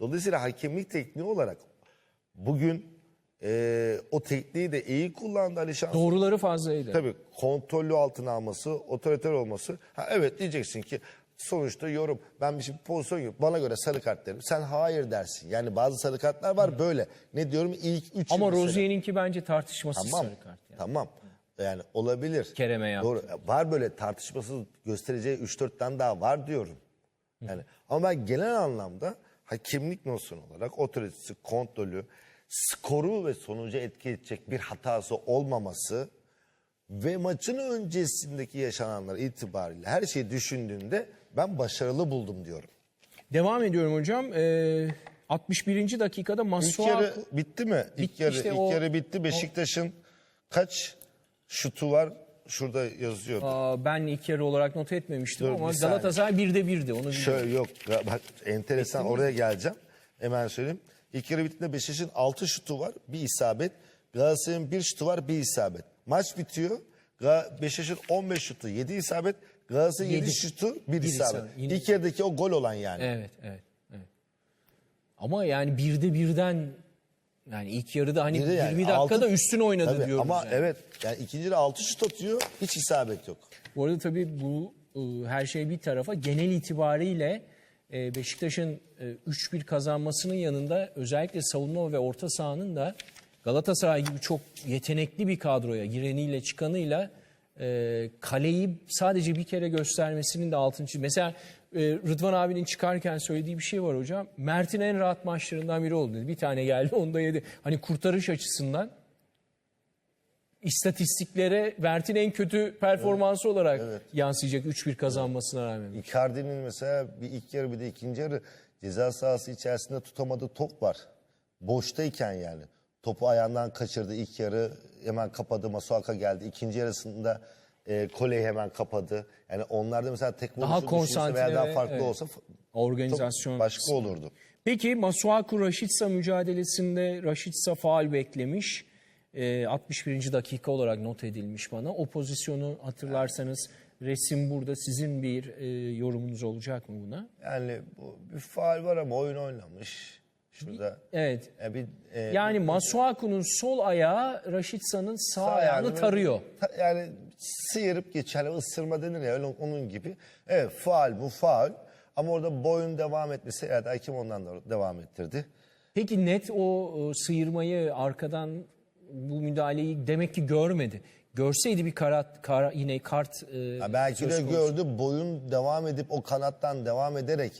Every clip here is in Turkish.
Dolayısıyla hakemlik tekniği olarak bugün e, o tekniği de iyi kullandı Ali Şans. Doğruları fazlaydı. Tabii kontrollü altına alması, otoriter olması. Ha, evet diyeceksin ki sonuçta yorum. Ben bir şey pozisyon yok. Bana göre sarı kart derim. Sen hayır dersin. Yani bazı sarı kartlar var böyle. Ne diyorum ilk üç Ama. Rozier'inki bence tartışmasız Tamam. sarı kart. Yani. Tamam. Yani olabilir. Kerem'e yaptı. Doğru. Var böyle tartışmasız göstereceği 3-4 tane daha var diyorum. Yani ama ben genel anlamda hakemlik nosyonu olarak otoritesi, kontrolü, skoru ve sonucu etki edecek bir hatası olmaması ve maçın öncesindeki yaşananlar itibariyle her şeyi düşündüğünde ben başarılı buldum diyorum. Devam ediyorum hocam. Ee, 61. dakikada İlk Masuaku... yarı bitti mi? İlk Bitti yarı, işte ilk o- yarı bitti. Beşiktaş'ın kaç şutu var? Şurada yazıyordu. Aa, ben ilk yarı olarak not etmemiştim Dur, ama bir saniye. Galatasaray 1'de 1'di. Onu. Şöyle yok. Bak enteresan oraya geleceğim. Hemen söyleyeyim. İlk yarı bittiğinde Beşiktaş'ın 6 şutu var. Bir isabet. Galatasaray'ın 1 şutu var. Bir isabet. Maç bitiyor. Ga- Beşiktaş'ın 15 şutu. 7 isabet. Galatasaray'ın 7 Yedi. şutu. 1 Bir isabet. isabet. Yine- İlk yarıdaki o gol olan yani. Evet, evet, evet. Ama yani 1'de 1'den yani ilk yarıda hani Biri yani 20 dakikada altı- üstün oynadı Tabii, diyoruz. Ama yani. evet yani ikinci yarı 6 şut atıyor. Hiç isabet yok. Bu arada tabii bu e, her şey bir tarafa genel itibariyle e, Beşiktaş'ın e, 3-1 kazanmasının yanında özellikle savunma ve orta sahanın da Galatasaray gibi çok yetenekli bir kadroya gireniyle çıkanıyla e, kaleyi sadece bir kere göstermesinin de altını çiz- Mesela e, Rıdvan abinin çıkarken söylediği bir şey var hocam. Mert'in en rahat maçlarından biri oldu. dedi. Bir tane geldi onu da yedi. Hani kurtarış açısından istatistiklere Mert'in en kötü performansı olarak yansıyacak 3-1 kazanmasına rağmen. Icardi'nin mesela bir ilk yarı bir de ikinci yarı ceza sahası içerisinde tutamadığı top var. Boştayken yani. Topu ayağından kaçırdı ilk yarı hemen kapadı. Masuaka geldi. İkinci yarısında e, Kole'yi hemen kapadı. Yani onlarda mesela tek Daha konsantre veya daha farklı evet. olsa Organizasyon. başka olurdu. Peki Masuaku Raşitsa mücadelesinde Raşitsa faal beklemiş. Ee, 61. dakika olarak not edilmiş bana. O pozisyonu hatırlarsanız resim burada. Sizin bir e, yorumunuz olacak mı buna? Yani bu, bir faal var ama oyun oynamış. Şurada. Evet. E, bir, e, Yani Masuaku'nun sol ayağı Raşitsa'nın sağ, Sağ ayağını tarıyor. Ta- yani sıyırıp geçer, hani ısırma denir ya öyle onun gibi. Evet faal bu faal ama orada boyun devam etmesi evet hakim ondan da devam ettirdi. Peki net o sıyırmayı arkadan bu müdahaleyi demek ki görmedi. Görseydi bir karat, kara, yine kart e, Ya belki de gördü boyun devam edip o kanattan devam ederek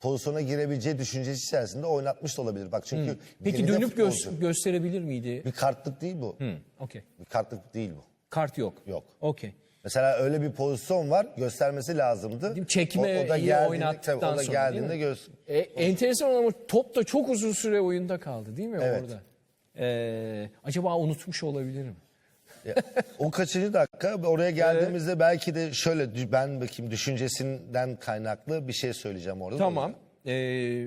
pozisyona girebileceği düşüncesi içerisinde oynatmış da olabilir. Bak çünkü Peki geride dönüp gö- futbolcu. gösterebilir miydi? bir kartlık değil bu. Hı, Okey. Bir kartlık değil bu. Kart yok. Yok. Okey. Mesela öyle bir pozisyon var göstermesi lazımdı. mi? Çekme o, o da geldiğinde, oynattıktan tabii o da sonra, geldiğinde göz, E, enteresan ama top da çok uzun süre oyunda kaldı değil mi Evet. orada? E, acaba unutmuş olabilirim. Ya, o kaçıncı dakika oraya geldiğimizde belki de şöyle ben bakayım düşüncesinden kaynaklı bir şey söyleyeceğim orada. Tamam. E,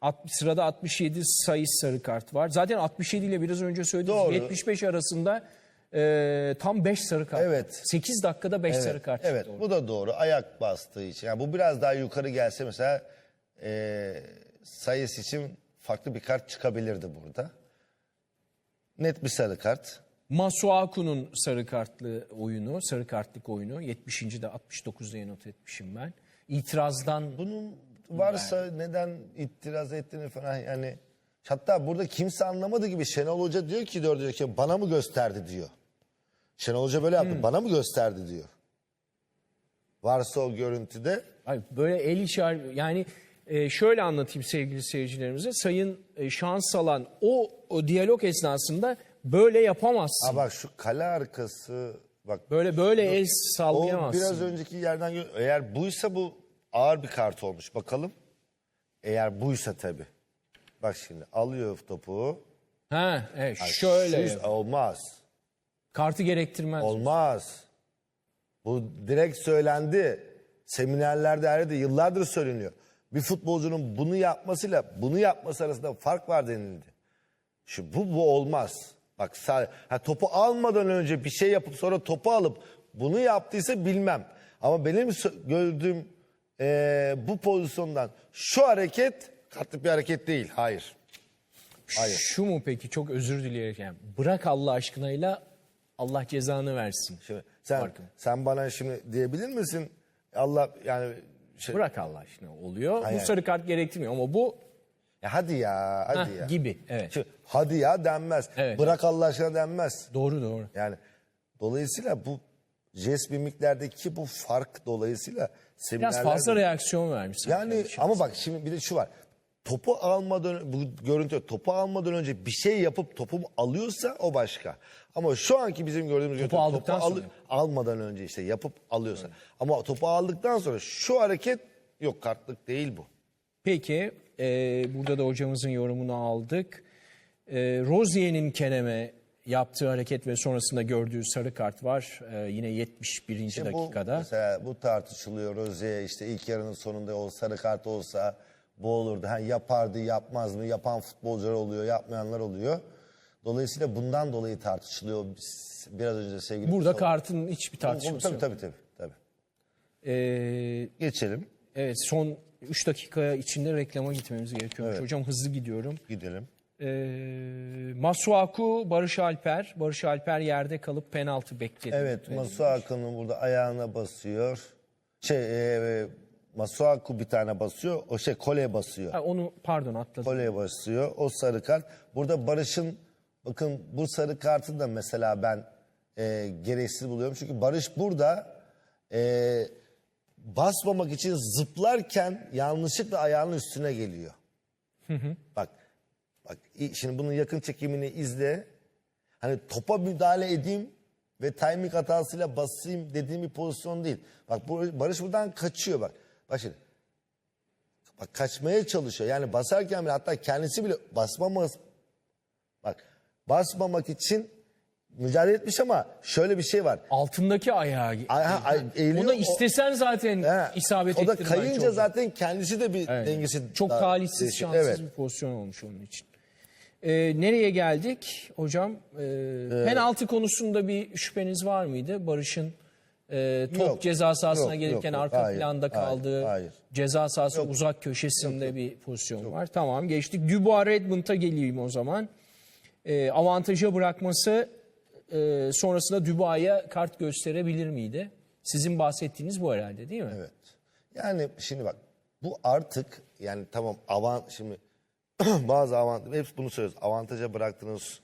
alt- sırada 67 sayı sarı kart var. Zaten 67 ile biraz önce söylediğimiz Doğru. 75 arasında e, tam 5 sarı kart. Evet. 8 dakikada 5 Evet, sarı kart evet çıktı. bu da doğru ayak bastığı için. Yani bu biraz daha yukarı gelse mesela e, sayısı için farklı bir kart çıkabilirdi burada. Net bir sarı kart. Masuaku'nun sarı kartlı oyunu, sarı kartlık oyunu 70. de 69'da not etmişim ben. İtirazdan Bunun varsa neden itiraz ettiğini falan yani hatta burada kimse anlamadı gibi Şenol Hoca diyor ki diyor ki bana mı gösterdi diyor. Şenol Hoca böyle yaptı bana mı gösterdi diyor. Varsa o görüntüde Hayır, böyle el işareti yani e, şöyle anlatayım sevgili seyircilerimize. Sayın e, Şans Salan o, o diyalog esnasında böyle yapamazsın. ha bak şu kale arkası bak Böyle böyle el o sallayamazsın. biraz önceki yerden gö- eğer buysa bu ağır bir kart olmuş bakalım. Eğer buysa tabii. Bak şimdi alıyor topu. Ha, evet, şöyle Şu- olmaz. kartı gerektirmez. Olmaz. Bu direkt söylendi. Seminerlerde her yerde yıllardır söyleniyor. Bir futbolcunun bunu yapmasıyla bunu yapması arasında fark var denildi. Şu bu bu olmaz. Bak ha, topu almadan önce bir şey yapıp sonra topu alıp bunu yaptıysa bilmem. Ama benim gördüğüm eee, bu pozisyondan şu hareket kartlık bir hareket değil. Hayır. Hayır. Şu mu peki çok özür dileyerek yani bırak Allah aşkınayla Allah cezanı versin. Şimdi sen Farkı. sen bana şimdi diyebilir misin? Allah yani şey, Bırak Allah aşkına oluyor. Hayır. Bu sarı kart gerektirmiyor ama bu ya hadi ya hadi heh, ya. gibi. Evet. Şimdi, hadi ya denmez. Evet. Bırak Allah aşkına denmez. Doğru doğru. Yani dolayısıyla bu jest mimiklerdeki bu fark dolayısıyla Biraz seminerlerde- fazla reaksiyon vermiş. Yani yani ama bak şimdi bir de şu var. Topu almadan bu görüntü topu almadan önce bir şey yapıp topu alıyorsa o başka. Ama şu anki bizim gördüğümüz görüntü aldıktan topu sonra. almadan önce işte yapıp alıyorsa. Ama topu aldıktan sonra şu hareket yok kartlık değil bu. Peki e, burada da hocamızın yorumunu aldık. E, Rozier'in Kerem'e yaptığı hareket ve sonrasında gördüğü sarı kart var. E, yine 71. Bu, dakikada. mesela bu tartışılıyor Rozier işte ilk yarının sonunda o sarı kart olsa bu olurdu. Ha, yapardı yapmaz mı yapan futbolcular oluyor yapmayanlar oluyor. Dolayısıyla bundan dolayı tartışılıyor. Biz- Biraz önce sevgili Burada Mustafa- kartın hiçbir tartışması tabii yok. tabii. tabii, tabii. E, Geçelim. evet son 3 dakika içinde reklama gitmemiz gerekiyormuş. Evet. Hocam hızlı gidiyorum. Gidelim. E, Masuaku, Barış Alper. Barış Alper yerde kalıp penaltı bekledi. Evet Masuaku'nun burada ayağına basıyor. Şey e, Masuaku bir tane basıyor. O şey kole basıyor. Ha, onu pardon atladım. Koleye basıyor. O sarı kart. Burada Barış'ın bakın bu sarı kartı da mesela ben e, gereksiz buluyorum. Çünkü Barış burada e, basmamak için zıplarken yanlışlıkla ayağının üstüne geliyor. Bak bak i- şimdi bunun yakın çekimini izle. Hani topa müdahale edeyim ve timing hatasıyla basayım dediğim bir pozisyon değil. Bak bu- Barış buradan kaçıyor bak. Bak şimdi. Bak kaçmaya çalışıyor. Yani basarken bile hatta kendisi bile basmaması bak basmamak için mücadele etmiş ama şöyle bir şey var. Altındaki ayağı. Ay- ha, ay- eğiliyor, Ona istesen zaten He, isabet o da kayınca zaten kendisi de bir Evet. dengesi Çok talihsiz, değişik. şanssız Evet. bir pozisyon olmuş onun için. Ee, nereye geldik hocam? Ee, penaltı konusunda bir şüpheniz var mıydı? Barış'ın e, top Yok, ceza sahasına yok, gelirken yok, arka hayır, planda hayır, kaldığı hayır. ceza sahası uzak köşesinde bir pozisyon var. Tamam geçtik. Dubois Redmond'a geleyim o zaman. Ee, avantaja bırakması e, sonrasında Dubois'a kart gösterebilir miydi? Sizin bahsettiğiniz bu herhalde değil mi? Evet. Yani şimdi bak bu artık yani tamam avant şimdi bazı avant hep bunu söylüyoruz. Avantaja bıraktığınız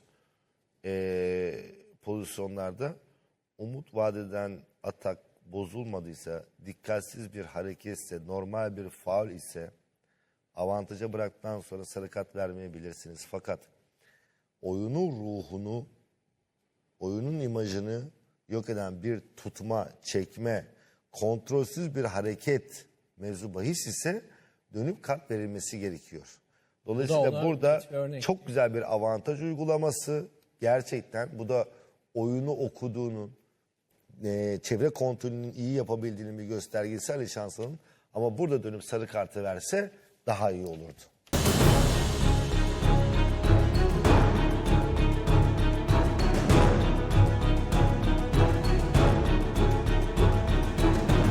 eee, pozisyonlarda umut vadeden atak bozulmadıysa, dikkatsiz bir hareketse, normal bir faul ise avantaja bıraktıktan sonra sarı kart vermeyebilirsiniz. Fakat oyunun ruhunu oyunun imajını yok eden bir tutma, çekme, kontrolsüz bir hareket mevzu bahis ise dönüp kart verilmesi gerekiyor. Dolayısıyla ona burada bir örnek. çok güzel bir avantaj uygulaması gerçekten bu da oyunu okuduğunun, e, çevre kontrolünün iyi yapabildiğinin bir göstergesi Ali Şansalı'nın ama burada dönüp sarı kartı verse daha iyi olurdu.